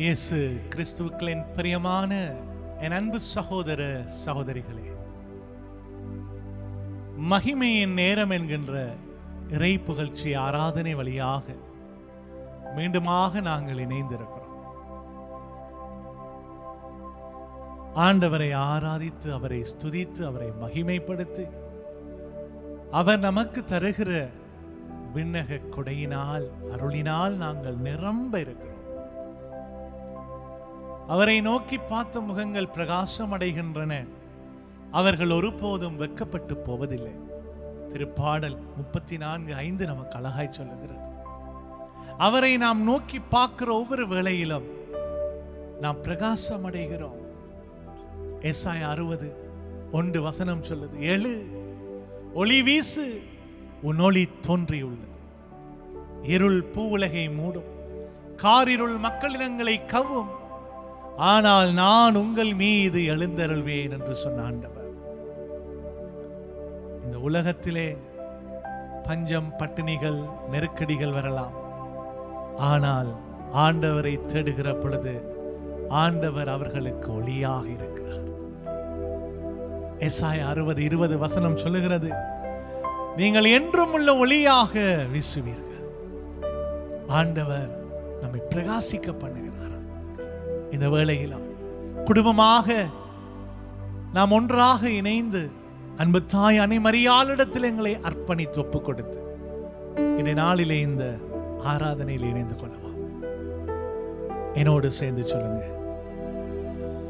இயேசு கிறிஸ்துவுக்களின் பிரியமான என் அன்பு சகோதர சகோதரிகளே மகிமையின் நேரம் என்கின்ற இறை புகழ்ச்சி ஆராதனை வழியாக மீண்டுமாக நாங்கள் இணைந்திருக்கிறோம். ஆண்டவரை ஆராதித்து அவரை ஸ்துதித்து அவரை மகிமைப்படுத்தி அவர் நமக்கு தருகிற விண்ணக கொடையினால் அருளினால் நாங்கள் நிரம்ப இருக்கிறோம். அவரை நோக்கி பார்த்த முகங்கள் பிரகாசம் அடைகின்றன அவர்கள் ஒருபோதும் வெக்கப்பட்டு போவதில்லை. திருப்பாடல் முப்பத்தி நான்கு ஐந்து நமக்கு அழகாய் சொல்லுகிறது. அவரை நாம் நோக்கி பார்க்கிற ஒவ்வொரு வேளையிலும் நாம் பிரகாசம் அடைகிறோம் எஸ்ஐ அறுபது ஒன்று வசனம் சொல்லுது எழு ஒளி வீசு உன் ஒளி தோன்றியுள்ளது. இருள் பூவுலகை மூடும். காரிருள் மக்களிடங்களை கவும் ஆனால் நான் உங்கள் மீது எழுந்தருள்வேன் என்று சொன்ன ஆண்டவர். இந்த உலகத்திலே பஞ்சம் பட்டினிகள் நெருக்கடிகள் வரலாம். ஆனால் ஆண்டவரை தேடுகிற பொழுது ஆண்டவர் அவர்களுக்கு ஒளியாக இருக்கிறார். எஸ்ஐ அறுபது இருபது வசனம் சொல்லுகிறது நீங்கள் என்றும் உள்ள ஒளியாக வீசுவீர்கள். ஆண்டவர் நம்மை பிரகாசிக்க பண்ணுகிறார். இந்த வேளையிலும் குடும்பமாக நாம் ஒன்றாக இணைந்து அன்பு தாய் அனை மரியாளிடத்தில் எங்களை அர்ப்பணித்து ஒப்பு கொடுத்து இந்த நாளிலே இந்த ஆராதனையில் இணைந்து கொள்ளலாம் என்னோடு சேர்ந்து சொல்லுங்க.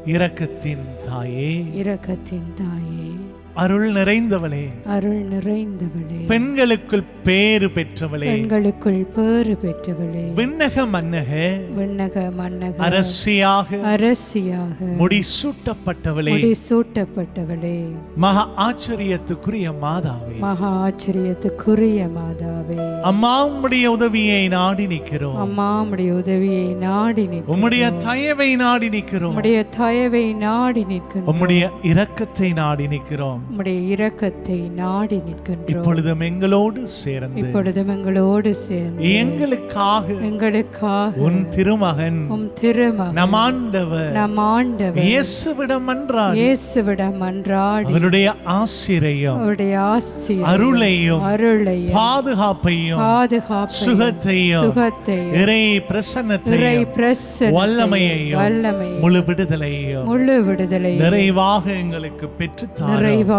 இரக்கத்தின் தாயே. இரக்கத்தின் தாயே. அருள் நிறைந்தவளே. அருள் நிறைந்தவளே. பெண்களுக்குள் பேறு பெற்றவளே. பெண்களுக்குள் பேறு பெற்றவளே. விண்ணக மன்னக. விண்ணக மன்னக. அரசியாக. அரசியாக. முடிசூட்டப்பட்டவளே. முடி சூட்டப்பட்டவளே மகா ஆச்சரியத்துக்குரிய மாதாவே. மகா ஆச்சரியத்துக்குரிய மாதாவே. அம்மா உம்முடைய உதவியை நாடி நிற்கிறோம். அம்மா உம்முடைய உதவியை நாடி நிற்கிறோம். உம்முடைய தயவை நாடி நிற்கிறோம். உம்முடைய தயவை நாடி நிற்கின்றோம் உம்முடைய இரக்கத்தை நாடி நிற்கிறோம். உம்முடைய இரக்கத்தை நாடி நிற்கின்றோம். இப்பொழுதும் எங்களோடு சேர்ந்து இப்பொழுதும் எங்களோடு சேர்ந்து எங்களுக்காக எங்களுக்காக உன் திருமகன் உம் திருமகன் நம் ஆண்டவர் நம் ஆண்டவர் இயேசுவிடம் அன்றாடி இயேசுவிடம் அன்றாடி அவருடைய ஆசிரியம் அவருடைய ஆசி அருளையும் அருளையும் பாதுகாப்பையும் பாதுகாப்பையும் சுகத்தையும் சுகத்தையும் இறை இறை பிரசன்னத்தையும் பிரசன்னத்தையும் வல்லமையையும் வல்லமையும் முழு விடுதலையும் முழு விடுதலை நிறைவாக எங்களுக்கு பெற்றுத்தார் நிறைவாக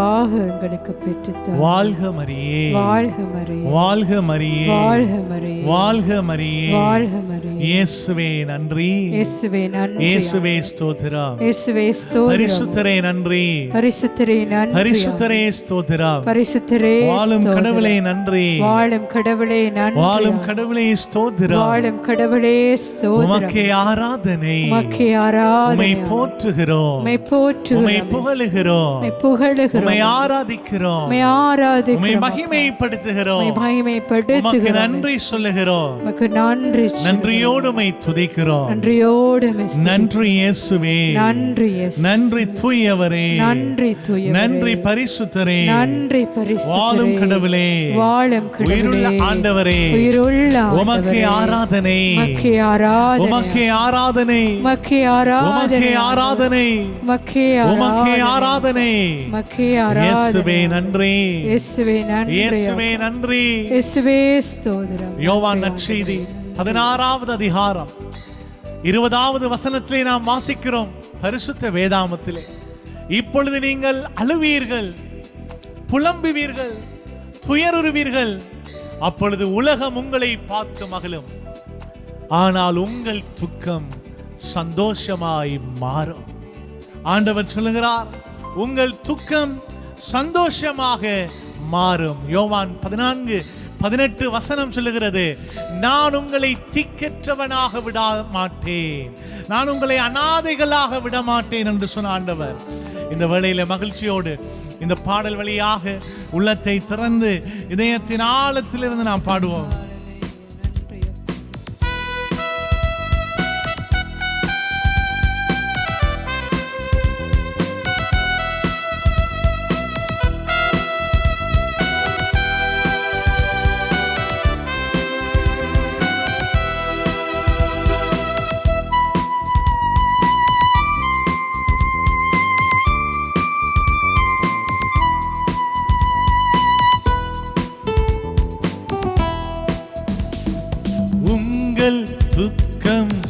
எங்களுக்கு பெற்றுத்தார். வாழ்க மரியே. வாழ்க மரி வாழ்க மரியே. வாழ்க மரி வாழ்க மரியே. வாழ்க மரி இயேசுவே நன்றி. இயேசுவே நன்றி. இயேசுவே ஸ்தோத்திரம் இயேசுவே ஸ்தோத்திரம். பரிசுத்தரே நன்றி. பரிசுத்தரே நன்றி. பரிசுத்தரே ஸ்தோத்திரம் பரிசுத்தரே வாழும். கடவுளே நன்றி. வாழும் கடவுளே நன்றி. வாழும் கடவுளே ஸ்தோத்திரம். வாழும் கடவுளே ஸ்தோத்திரம். உமக்கே ஆராதனை. உமக்கே உமை ஆராதனை போற்றுகிறோம். உம்மை போற்றுகிறோம். உமை புகழுகிறோம். உம்மை புகழுகிறோம். உமை ஆராதிக்கிறோம். உம்மை உமை ஆராதிக்கிறோம் மகிமைப்படுத்துகிறோம். உம்மை உமக்கு மகிமைப்படுத்துகிறோம் நன்றி சொல்லுகிறோம். உமக்கு நன்றி. நன்றியோடு உமை துதிக்கிறோம். நன்றியோடு உம்மை நன்றி இயேசுவே நன்றி இயேசு. நன்றி தூயவரே. நன்றி தூய நன்றி பரிசுத்தரே. நன்றி பரிசு வாழும் கடவுளே. வாழும் உயிருள்ள கடவுளே ஆண்டவரே. உயிருள்ள உமக்கே ஆராதனை. உமக்கே ஆராதனை. உமக்கே ஆராதனை. உமக்கே உமக்கே ஆராதனை. ஆராதனை உமக்கே உமக்கே ஆராதனை. உமக்கே இயேசுவே ஆராதனை நன்றி. இயேசுவே நன்றி இயேசுவே நன்றி. இயேசுவே ஸ்தோத்திரம். யோவான் நற்செய்தி பதினாறாவது அதிகாரம். இருபதாவது வசனத்திலே நாம் வாசிக்கிறோம் பரிசுத்த வேதாமத்திலே. இப்பொழுது நீங்கள் அழுவீர்கள் புலம்புவீர்கள் துயருறுவீர்கள் அப்பொழுது உலகம் உங்களை பார்த்து மகிழும். ஆனால் உங்கள் துக்கம் சந்தோஷமாய் மாறும். ஆண்டவர் சொல்லுகிறார் உங்கள் துக்கம் சந்தோஷமாக மாறும். யோவான் பதினான்கு பதினெட்டு வசனம் சொல்லுகிறது நான் உங்களை திக்கற்றவனாக விட மாட்டேன். நான் உங்களை அனாதைகளாக விட மாட்டேன் என்று சொன்ன ஆண்டவர். இந்த வேளையில மகிழ்ச்சியோடு இந்த பாடல் வழியாக உள்ளத்தை திறந்து இதயத்தின் ஆழத்திலிருந்து நாம் பாடுவோம்.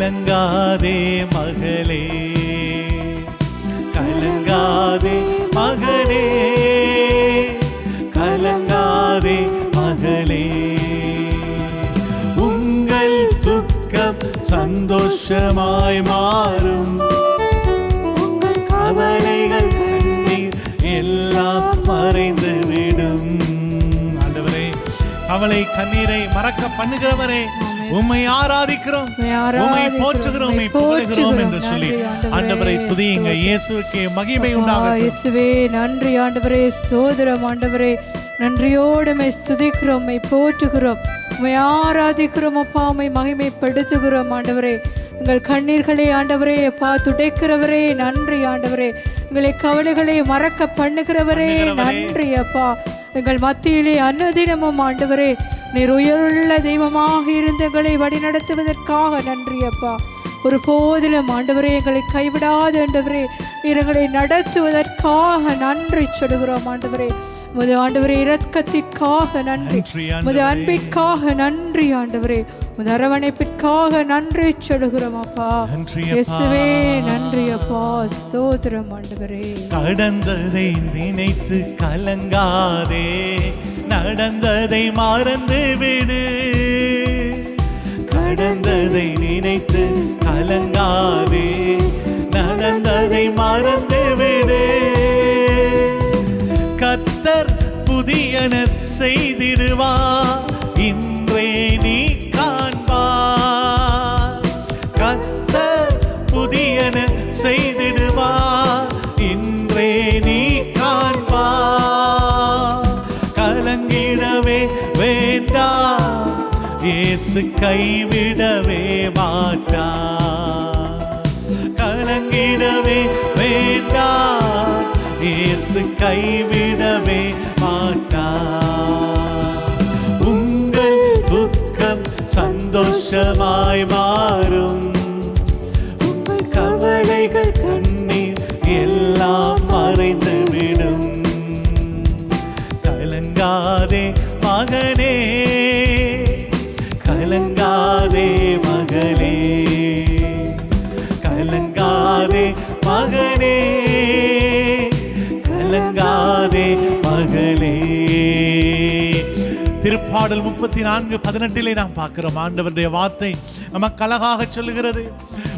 கலங்காதே மகளே. கலங்காதே மகளே. கலங்காதே மகளே. உங்கள் துக்கம் சந்தோஷமாய் மாறும். உங்கள் கவலைகள் எல்லாம் மறைந்து விடும். ஆண்டவரே கவலை கண்ணீரை மறக்க பண்ணுகிறவரே உம்மை ஆராதிக்கிறோம். உம்மை உம்மை போற்றுகிறோம் உம்மை உம்மை புகழுகிறோம் என்று. சொல்லி ஆண்டவரே. துதியுங்க இயேசுவுக்கே மகிமை உண்டாகட்டும். இயேசுவே நன்றி ஆண்டவரே ஸ்தோத்திரம் ஆண்டவரே. நன்றியோடு மை ஸ்துதிக்கிறோம் மை போற்றுகிறோம். உம்மை ஆராதிக்கிறோம் அப்பா உம்மை மகிமைப்படுத்துகிறோம் ஆண்டவரே. எங்கள் கண்ணீர்களை ஆண்டவரே அப்பா துடைக்கிறவரே. நன்றி ஆண்டவரே. எங்களை கவலைகளை மறக்க பண்ணுகிறவரே. பண்ணுகிறவரே. நன்றி அப்பா. எங்கள் மத்தியிலே அன்னதினமும் ஆண்டவரே. நீர் உயருள்ள தெய்வமாக இருந்து எங்களை வழிநடத்துவதற்காக நன்றி அப்பா. ஒரு போதிலும் ஆண்டவரே எங்களை கைவிடாத ஆண்டவரே நீர் எங்களை நடத்துவதற்காக நன்றி சொல்கிறோம் ஆண்டவரே. முது ஆண்டவரே இரக்கத்திற்காக நன்றி. முது. அன்பிற்காக நன்றி ஆண்டவரே. முது அரவணைப்பிற்காக நன்றி சொல்கிறோம் அப்பா. நன்றி அப்பா. இயேசுவே நன்றி அப்பா. ஸ்தோத்திரம் ஆண்டவரே. கடந்ததை நினைத்து கலங்காதே. நடந்ததை மறந்து விடு. கடந்ததை நினைத்து கலங்காதே. நடந்ததை மறந்து விடு. கத்தர் புதியன செய்திடுவார். இயேசு கைவிடவே மாட்டா. கலங்கிடவே வேண்டா. இயேசு கைவிடவே மாட்டா. உங்கள் துக்கம் சந்தோஷமாய் மாறும். உங்கள் கவலைகள் கண்ணீர் எல்லாம் மறைந்து விடும். கலங்காதே மகனே. பாடல் முப்பத்தி நான்கு பதினெட்டிலே நாம் பார்க்கிறோம். ஆண்டவருடைய வார்த்தை நமக்கு அழகாக சொல்லுகிறது.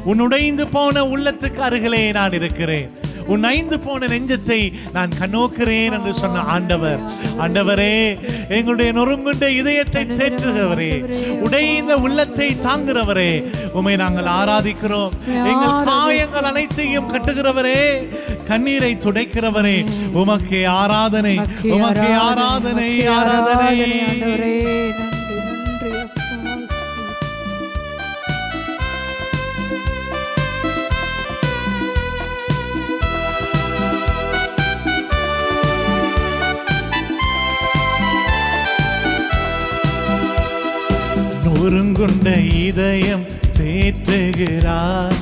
உன் உடைந்து போன உள்ளத்துக்கு அருகிலே நான் இருக்கிறேன். உன் ஐந்து போன நெஞ்சத்தை நான் கண்ணோக்கிறேன் என்று சொன்ன ஆண்டவர். ஆண்டவரே எங்களுடைய நொறுங்குண்ட இதயத்தை தேற்றுகிறவரே உடைந்த உள்ளத்தை தாங்குகிறவரே உமை நாங்கள் ஆராதிக்கிறோம். எங்கள் காயங்கள் அனைத்தையும் கட்டுகிறவரே கண்ணீரை துடைக்கிறவரே உமக்கே ஆராதனை உமக்கே ஆராதனை ஆராதனை நொறுங்குண்ட இதயம் தேற்றுகிறார்.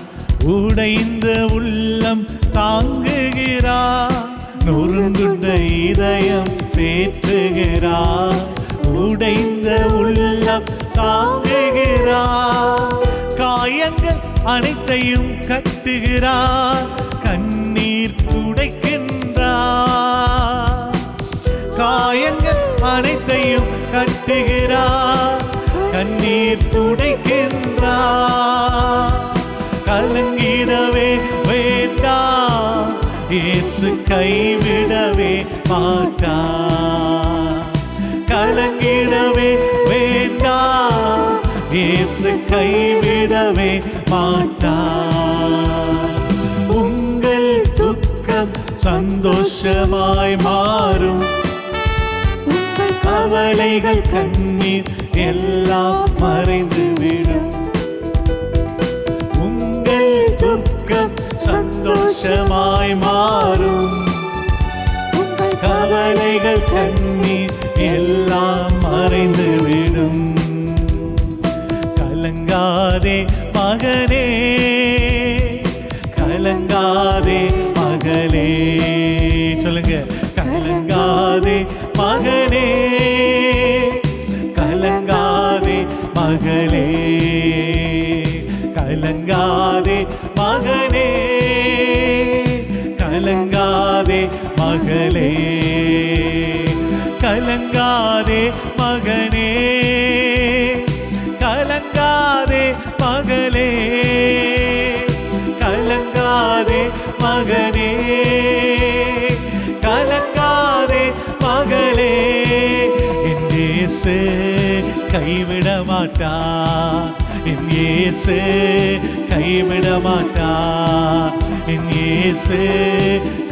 உடைந்த உள்ளம் தாங்குகிறார். நொறுங்குண்ட இதயம் தேற்றுகிறார். உடைந்த உள்ளம் தாங்குகிறார். காயங்கள் அனைத்தையும் கட்டுகிறார். கண்ணீர் துடைக்கின்றார். காயங்கள் அனைத்தையும் கட்டுகிறார். கண்ணீர் துடைக்கின்றார். கலங்கிடவே வேண்டாம். இயேசு கைவிடவே மாட்டார். கலங்கிடவே வேண்டாம். இயேசு கைவிடவே மாட்டார். உங்கள் துக்கம் சந்தோஷமாய் மாறும். கவலைகள் கண்ணீர் எல்லாம் மறைந்து விடும். உங்கள் துக்கம் சந்தோஷமாய் மாறும். உங்கள் கவலைகள் கண்ணீர் மாட்டார் என் இயேசு கைவிட மாட்டார் என் இயேசு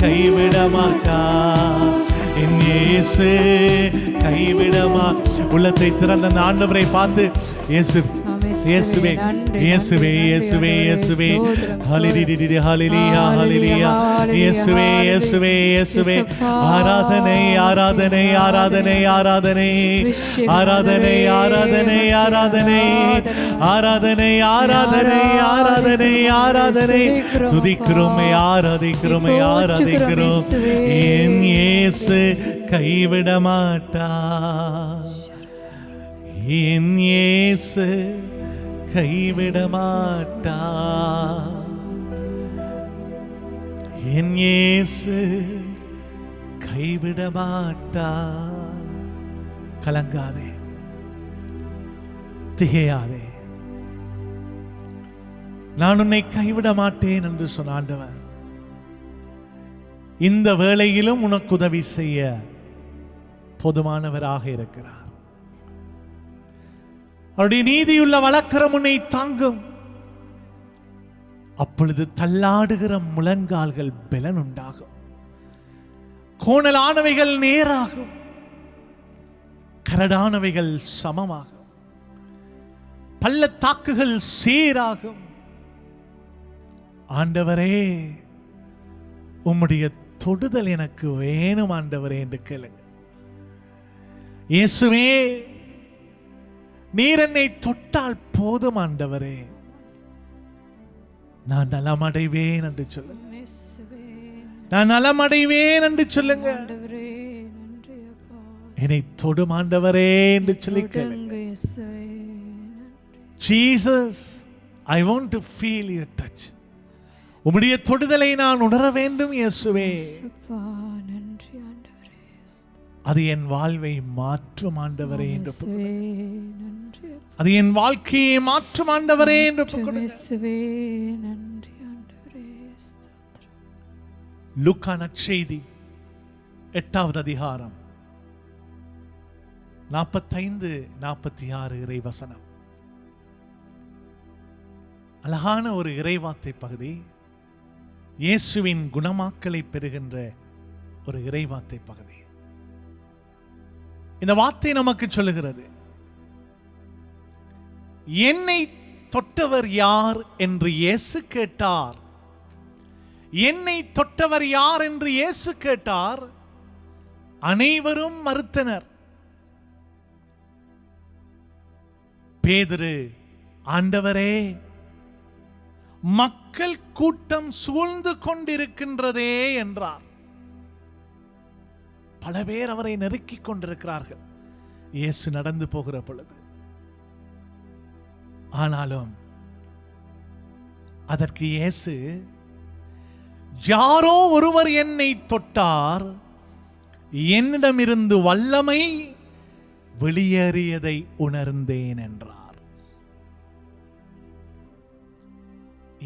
கைவிட மாட்டார் என் இயேசு கைவிடமா உள்ளத்தை திறந்த ஆண்டவரை பார்த்து இயேசு இயேசுவே இயேசுவே இயேசுவே. இயேசுவே ஹalleluya ஹalleluya ஹalleluya இயேசுவே இயேசுவே இயேசுவே. ஆராதனை ஆராதனை ஆராதனை ஆராதனை ஆராதனை. ஆராதனை. ஆராதனை ஆராதனை ஆராதனை ஆராதனை. ஆராதனை. துதிக்கிறோம் ஆராதிக்கிறோம் ஆராதிக்கிறோம். என் இயேசு கைவிட மாட்டார் என் இயேசு கைவிட மாட்டா என் இயேசு கைவிட மாட்டா கலங்காதே. திகையாதே. நான் உன்னை கைவிட மாட்டேன் என்று சொன்ன ஆண்டவர். இந்த வேளையிலும் உனக்கு உதவி செய்ய போதுமானவராக இருக்கிறார். அவருடைய நீதியுள்ள வழக்கரம் உன்னை தாங்கும். அப்பொழுது தள்ளாடுகிற முழங்கால்கள் பலன் உண்டாகும். கோணலானவைகள் நேராகும். கரடானவைகள் சமமாகும். பள்ளத்தாக்குகள் சீராகும். ஆண்டவரே உம்முடைய தொடுதல் எனக்கு வேணும் ஆண்டவரே என்று கேளுங்க இயேசுவே நீர் என்னை தொட்டால் போதும் ஆண்டவரே நான் நலமடைவேன் என்று சொல்லுங்க நான் நலமடைவேன் என்று சொல்லுங்க. என்னை தொடும் ஆண்டவரே என்று சொல்லி. Jesus I want to feel your touch உம்முடைய தொடுதலை நான் உணர வேண்டும் இயேசுவே. அது என் வாழ்வை மாற்றும் ஆண்டவரே என்று. அது என் வாழ்க்கையை மாற்றும் ஆண்டவரே என்று. லூக்கா நற்செய்தி எட்டாவது அதிகாரம் நாற்பத்தைந்து நாற்பத்தி ஆறு இறைவசனம் அழகான ஒரு இறைவார்த்தை பகுதி இயேசுவின் குணமாக்கலை பெறுகின்ற ஒரு இறைவார்த்தை பகுதி இந்த வார்த்தை நமக்கு சொல்லுகிறது. என்னை தொட்டவர் யார் என்று இயேசு கேட்டார். என்னை தொட்டவர் யார் என்று இயேசு கேட்டார். அனைவரும் மறுத்தனர். பேதுரு ஆண்டவரே மக்கள் கூட்டம் சூழ்ந்து கொண்டிருக்கின்றதே என்றார். பல பேர் அவரை நெருக்கிக் கொண்டிருக்கிறார்கள். இயேசு நடந்து போகிற பொழுது. ஆனாலும் அதற்கு இயேசு யாரோ ஒருவர் என்னை தொட்டார் என்னிடமிருந்து வல்லமை வெளியேறியதை உணர்ந்தேன் என்றார்.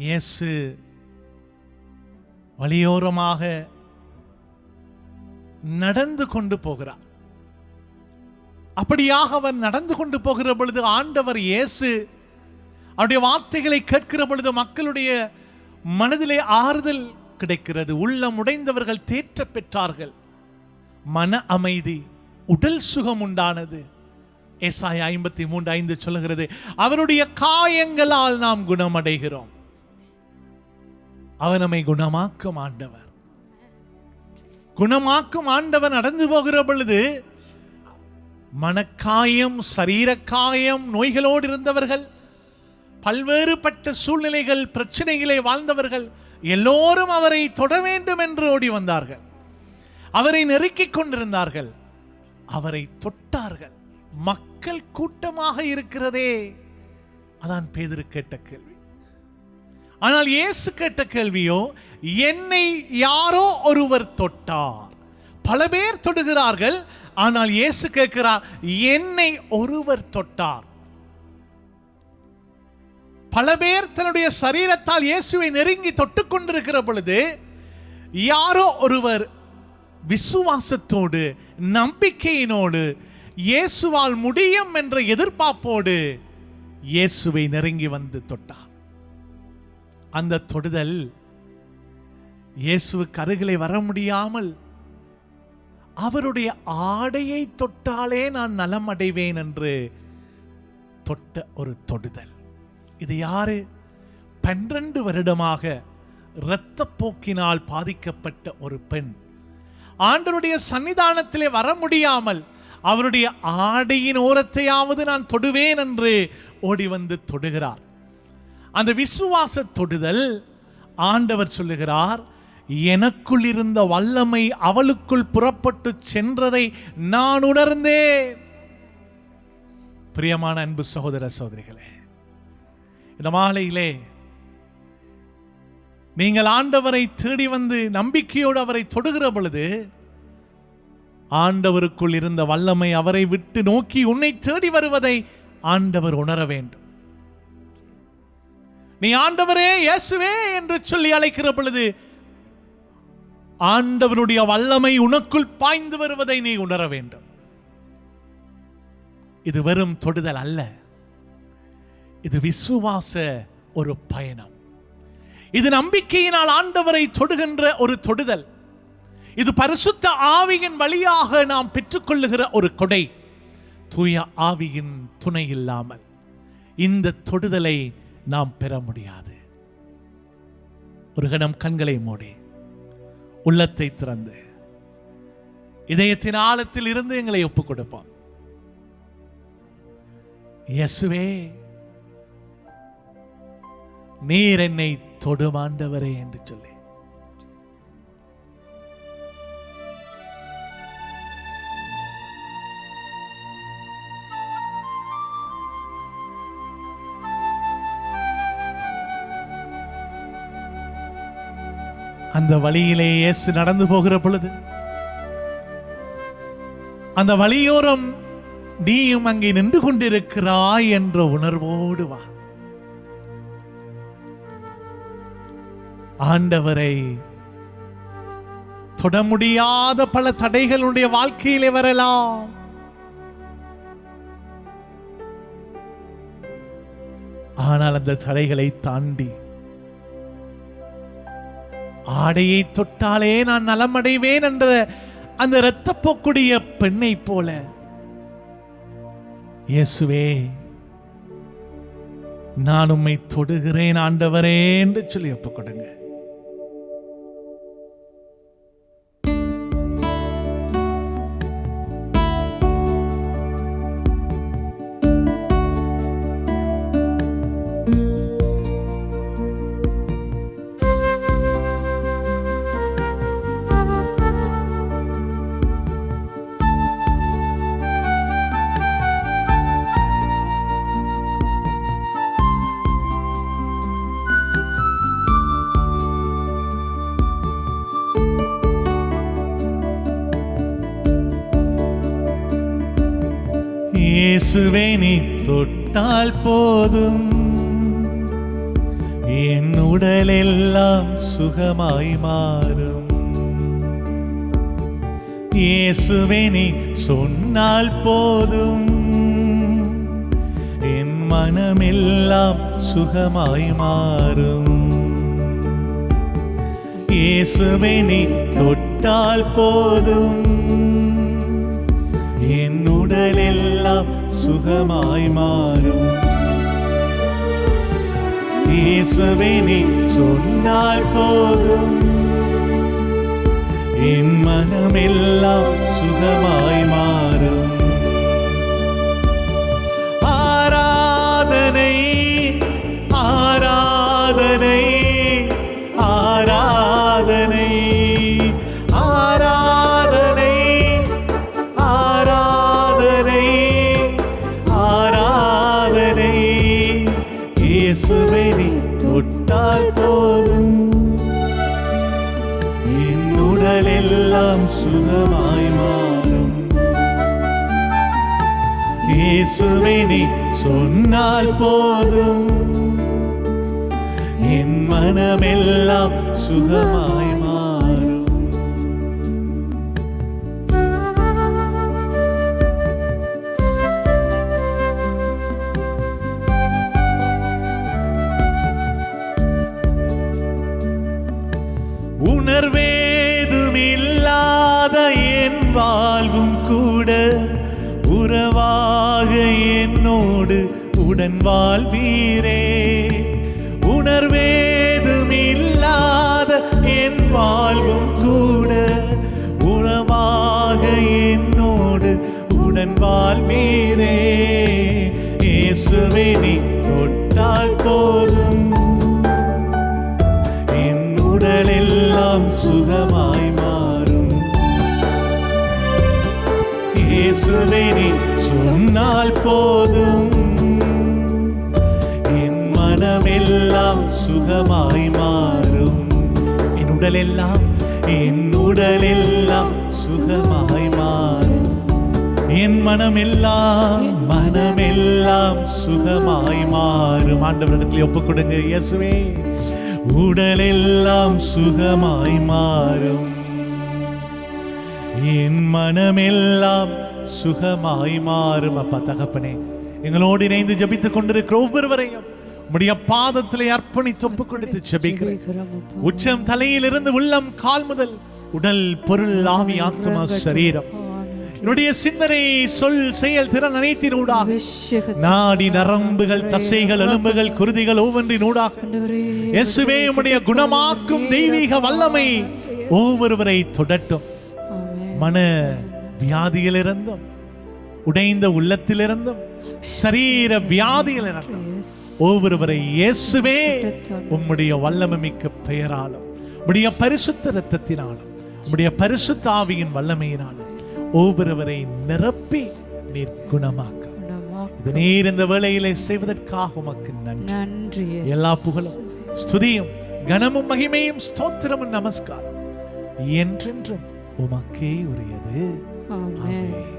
இயேசு வழியோரமாக நடந்து கொண்டு போகிறார் அப்படியாக அவர் நடந்து கொண்டு போகிற பொழுது ஆண்டவர் இயேசு அவருடைய வார்த்தைகளை கேட்கிற பொழுது மக்களுடைய மனதிலே ஆறுதல் கிடைக்கிறது. உள்ளம் உடைந்தவர்கள் தேற்ற பெற்றார்கள். மன அமைதி உடல் சுகம் உண்டானது. ஏசாய் ஐம்பத்தி மூன்று ஐந்து சொல்லுகிறது அவருடைய காயங்களால் நாம் குணமடைகிறோம். அவர் நம்மை குணமாக்கும் ஆண்டவர். குணமாக்கும் ஆண்டவர் நடந்து போகிற பொழுது மனக்காயம் சரீரக்காயம் நோய்களோடு இருந்தவர்கள் பல்வேறுபட்ட சூழ்நிலைகள் பிரச்சனைகளை வாழ்ந்தவர்கள் எல்லோரும் அவரை தொட வேண்டும் என்று ஓடி வந்தார்கள். அவரை நெருக்கிக் கொண்டிருந்தார்கள். அவரை தொட்டார்கள். மக்கள் கூட்டமாக இருக்கிறதே. அதான் பேதிரு கேட்ட கேள்வி. ஆனால் இயேசு கேட்ட கேள்வியோ என்னை யாரோ ஒருவர் தொட்டார். பல பேர் தொடுகிறார்கள் ஆனால் இயேசு கேட்கிறார் என்னை ஒருவர் தொட்டார். பல பேர் தன்னுடைய சரீரத்தால் இயேசுவை நெருங்கி தொட்டுக்கொண்டிருக்கிற பொழுது யாரோ ஒருவர் விசுவாசத்தோடு நம்பிக்கையினோடு இயேசுவால் முடியும் என்ற எதிர்பார்ப்போடு இயேசுவை நெருங்கி வந்து தொட்டார். அந்த தொடுதல் இயேசுவுக்கு அருகிலே வர முடியாமல் அவருடைய ஆடையை தொட்டாலே நான் நலம் அடைவேன் என்று தொட்ட ஒரு தொடுதல். இது யாரு? பன்னிரண்டு வருடமாக இரத்தப்போக்கினால் பாதிக்கப்பட்ட ஒரு பெண். ஆண்டனுடைய சன்னிதானத்திலே வர முடியாமல் அவருடைய ஆடையின் ஓரத்தையாவது நான் தொடுவேன் என்று ஓடி வந்து தொடுகிறார். அந்த விசுவாச தொடுதல் ஆண்டவர் சொல்லுகிறார் எனக்குள் இருந்த வல்லமை அவளுக்குள் புறப்பட்டு சென்றதை நான் உணர்ந்தேன். பிரியமான அன்பு சகோதர சகோதரிகளே இந்த மாலையிலே நீங்கள் ஆண்டவரை தேடி வந்து நம்பிக்கையோடு அவரை தொடுகிற பொழுது ஆண்டவருக்குள் இருந்த வல்லமை அவரை விட்டு நோக்கி உன்னை தேடி வருவதை ஆண்டவர் உணர வேண்டும். நீ ஆண்டவரே இயேசுவே என்று சொல்லி அழைக்கிற பொழுது ஆண்டவருடைய வல்லமை உனக்குள் பாய்ந்து வருவதை நீ உணர வேண்டும். இது வெறும் தொடுதல் அல்ல. இது விசுவாச ஒரு பயணம். இது நம்பிக்கையினால் ஆண்டவரை தொடுகின்ற ஒரு தொடுதல். இது பரிசுத்த ஆவியின் வழியாக நாம் பெற்றுக்கொள்ளுகிற ஒரு கொடை. தூய ஆவியின் துணை இல்லாமல் இந்த தொடுதலை நாம் பெற முடியாது. ஒரு கணம் கண்களை மூடி உள்ளத்தை திறந்து இதயத்தின் ஆழத்தில் இருந்து எங்களை ஒப்புக் கொடுப்போம். இயேசுவே நீர் என்னை தொடுமாண்டவரே என்று சொல்லி. அந்த வழியிலே இயேசு நடந்து போகிற பொழுது அந்த வழியோரம் நீயும் அங்கே நின்று கொண்டிருக்கிறாய் என்ற உணர்வோடு வா. ஆண்டவரை தொட முடியாத பல தடைகளுடைய வாழ்க்கையிலே வரலாம். ஆனால் அந்த தடைகளை தாண்டி ஆடையை தொட்டாலே நான் நலமடைவேன் என்ற அந்த இரத்தப்போக்குடைய பெண்ணை போல. இயேசுவே நான் உம்மை தொடுகிறேன் ஆண்டவரே என்று சொல்லி கொடுங்க தொட்டால் போதும். என் உடலெல்லாம் சுகமாய் மாறும். இயேசுவே சொன்னால் போதும். என் மனமெல்லாம் சுகமாய் மாறும். இயேசுவே தொட்டால் போதும். என் உடலெல்லாம் சுகமாய் மாறும் இயேசுவே நீ சொன்னால் போதும் என் மனமெல்லாம் சுகமாய் இயேசுவை நீ சொன்னால் போதும். என் மனமெல்லாம் சுகமாய் என்னோடு உடன் வாழ்வீரே. உணர்வேதும் இல்லாத என் வாழ்வும் கூட உணவாக என்னோடு உடன் வாழ்வீரே. இயேசுவே நீ தொட்டால் போதும். என் உடலெல்லாம் சுகமாய் மாறும். இயேசுவே நீ சொன்னால் போதும். மனமெல்லாம் சுகமாய் மாறும். என் உடலெல்லாம் என் உடலெல்லாம் சுகமாய் மாறும். என் மனமெல்லாம் மனமெல்லாம் சுகமாய் மாறும். ஆண்டவரிடத்தில் ஒப்புக் கொடுங்க இயேசுவே. உடலெல்லாம் சுகமாய் மாறும். என் மனமெல்லாம் சுகமாய் மாறும். அப்பா தகப்பனே எங்களோடு இணைந்து ஜெபித்துக் கொண்டிருக்கிற ஒவ்வொருவரையும் உம்முடைய பாதத்திலே அர்ப்பணித்து ஒப்புக் கொடுத்து ஜெபிக்கிறேன். உச்சம் தலையிலிருந்து உள்ளம் கால் முதல் உடல் பொருள் ஆவி ஆத்மா சரீரம். என்னுடைய சிந்தனை சொல் செயல் திறன் அனைத்தின் ஊடாக. நாடி நரம்புகள் தசைகள் எலும்புகள் குருதிகள் ஒவ்வொன்றின் ஊடாக. இயேசுவே உம்முடைய குணமாக்கும் தெய்வீக வல்லமை ஒவ்வொருவரை தொடட்டும். மன வியாதியிலிருந்தும் உடைந்த உள்ளத்திலிருந்தும் சரீர வியாதியிலிருந்தும் ஒவ்வொருவரை இயேசுவே உம்முடைய வல்லமை மிக்க பெயராலும் உம்முடைய பரிசுத்த ரத்தத்தினாலும் உம்முடைய பரிசுத்த ஆவியின் வல்லமையினாலும் ஒவ்வொருவரை நிரப்பி நீர் குணமாக்க. இது நீர் இந்த வேளையிலே செய்வதற்காக உமக்கு நன்றி. எல்லா புகழும் ஸ்துதியும் கனமும் மகிமையும் ஸ்தோத்திரமும் நமஸ்காரம். என்றென்றும் உமக்கே உரியது. ஆமென்.